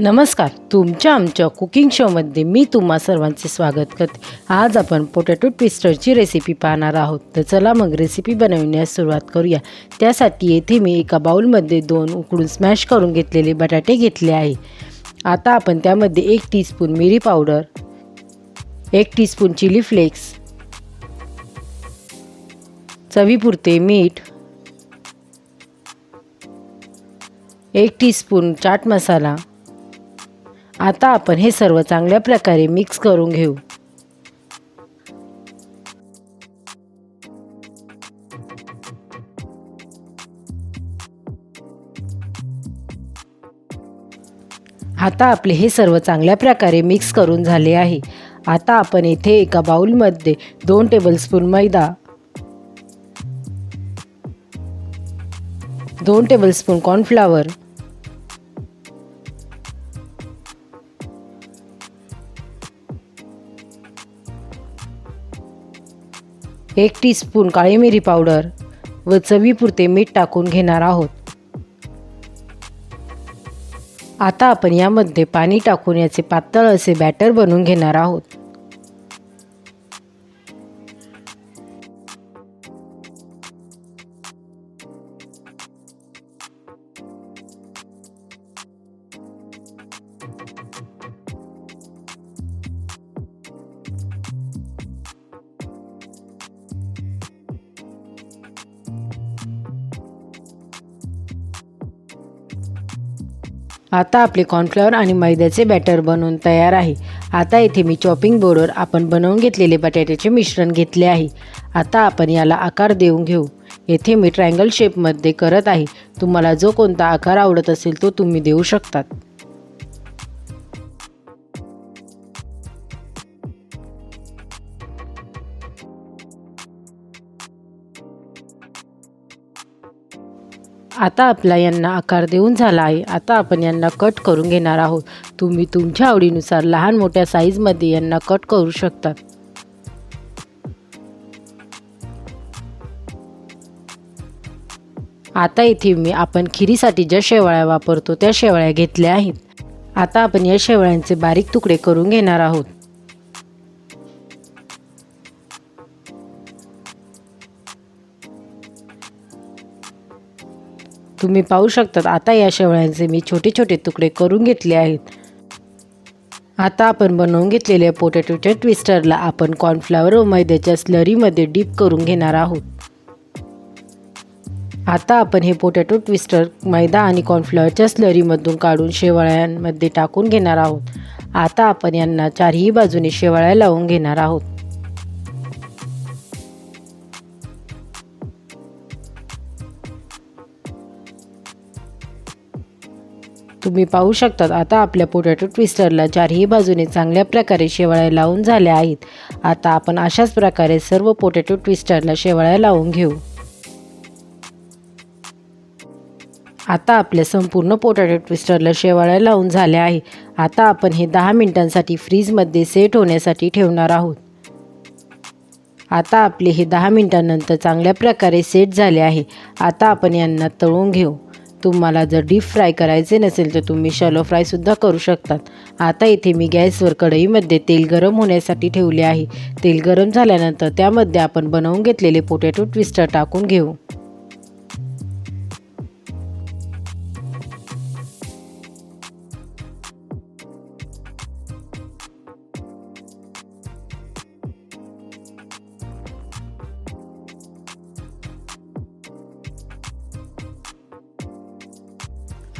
नमस्कार. तुमच्या आमच्या कुकिंग शोमध्ये मी तुम्हा सर्वांचे स्वागत करते. आज आपण पोटॅटो ट्विस्टरची रेसिपी पाहणार आहोत. तर चला मग रेसिपी बनवण्यास सुरुवात करूया. त्यासाठी येथे मी एका बाउलमध्ये दोन उकडून स्मॅश करून घेतलेले बटाटे घेतले आहे. आता आपण त्यामध्ये एक टीस्पून मिरी पावडर एक टीस्पून चिली फ्लेक्स चवीपुरते मीठ एक टीस्पून चाट मसाला आता आपण हे सर्व चांगल्या प्रकारे मिक्स करून घेऊ. आता आपले हे सर्व चांगल्या प्रकारे मिक्स करून झाले आहे. आता आपण येथे एका बाउलमध्ये दोन टेबलस्पून मैदा दोन टेबलस्पून कॉर्नफ्लावर एक टीस्पून काळी मिरी पावडर व चवीपुरते मीठ टाकून घेणार आहोत. आता आपण यामध्ये पाणी टाकून याचे पातळ असे बॅटर बनवून घेणार आहोत. आता आपले कॉर्नफ्लॉवर आणि मैद्याचे बॅटर बनवून तयार आहे. आता येथे मी चॉपिंग बोर्डवर आपण बनवून घेतलेले बटाट्याचे मिश्रण घेतले आहे. आता आपण याला आकार देऊन घेऊ. येथे मी ट्रायंगल शेपमध्ये करत आहे. तुम्हाला जो कोणता आकार आवडत असेल तो तुम्ही देऊ शकतात. आता आपला यांना आकार देऊन झाला आहे. आता आपण यांना कट करून घेणार आहोत. तुम्ही तुमच्या आवडीनुसार लहान मोठ्या साईजमध्ये यांना कट करू शकतात आता इथे मी आपण खिरीसाठी ज्या शेवाळ्या वापरतो त्या शेवाळ्या घेतल्या आहेत. आता आपण या शेवाळ्यांचे बारीक तुकडे करून घेणार आहोत. तुम्ही पाहू शकतात आता या शेवळ्यांचे मी छोटे छोटे तुकडे करून घेतले आहेत. आता आपण बनवून घेतलेल्या पोटॅटोच्या ट्विस्टरला आपण कॉर्नफ्लावर व मैद्याच्या स्लरीमध्ये डीप करून घेणार आहोत. आता आपण हे पोटॅटो ट्विस्टर मैदा आणि कॉर्नफ्लॉवरच्या स्लरीमधून काढून शेवाळ्यांमध्ये टाकून घेणार आहोत. आता आपण यांना चारही बाजूने शेवाळ्या लावून घेणार आहोत. तुम्ही पाहू शकतात आता आपल्या पोटॅटो ट्विस्टरला चारही बाजूने चांगल्या प्रकारे शेवाळ्या लावून झाल्या आहेत. आता आपण अशाच प्रकारे सर्व पोटॅटो ट्विस्टरला शेवाळ्या लावून घेऊ. आता आपल्या संपूर्ण पोटॅटो ट्विस्टरला शेवाळ्या लावून झाल्या आहे आता आपण हे दहा मिनिटांसाठी फ्रीजमध्ये सेट होण्यासाठी ठेवणार आहोत. आता आपले हे दहा मिनिटांनंतर चांगल्या प्रकारे सेट झाले आहे. आता आपण यांना तळून घेऊ. तुम्हाला जर डीप फ्राय करायचे नसेल तर तुम्ही शॅलो फ्रायसुद्धा करू शकतात. आता इथे मी गॅसवर कढईमध्ये तेल गरम होण्यासाठी ठेवले आहे. तेल गरम झाल्यानंतर त्यामध्ये आपण बनवून घेतलेले पोटॅटो ट्विस्टर टाकून घेऊ.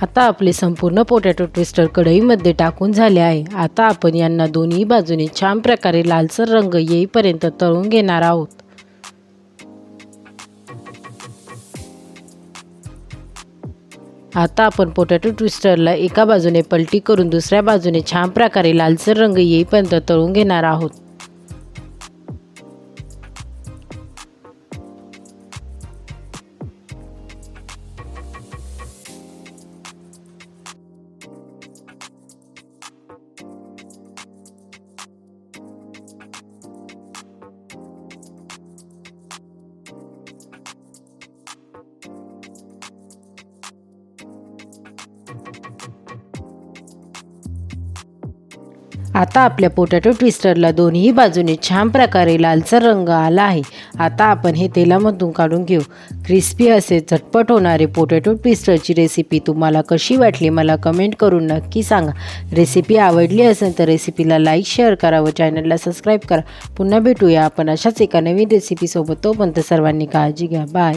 आता आपले संपूर्ण पोटॅटो ट्विस्टर कढईमध्ये टाकून झाले आहे. आता आपण यांना दोन्ही बाजूने छान प्रकारे लालसर रंग येईपर्यंत तळून घेणार आहोत. आता आपण पोटॅटो ट्विस्टरला एका बाजूने पलटी करून दुसऱ्या बाजूने छान प्रकारे लालसर रंग येईपर्यंत तळून घेणार आहोत. आता आपल्या पोटॅटो ट्विस्टरला दोन्ही बाजूने छान प्रकारे लालसर रंग आला आहे. आता आपण हे तेलामधून काढून घेऊ. क्रिस्पी असे झटपट होणारे पोटॅटो ट्विस्टरची रेसिपी तुम्हाला कशी वाटली मला कमेंट करून नक्की सांगा. रेसिपी आवडली असेल तर रेसिपीला लाईक शेअर करा व चॅनलला सबस्क्राईब करा. पुन्हा भेटूया आपण अशाच एका नवीन रेसिपीसोबत. तोपर्यंत सर्वांनी काळजी घ्या. बाय.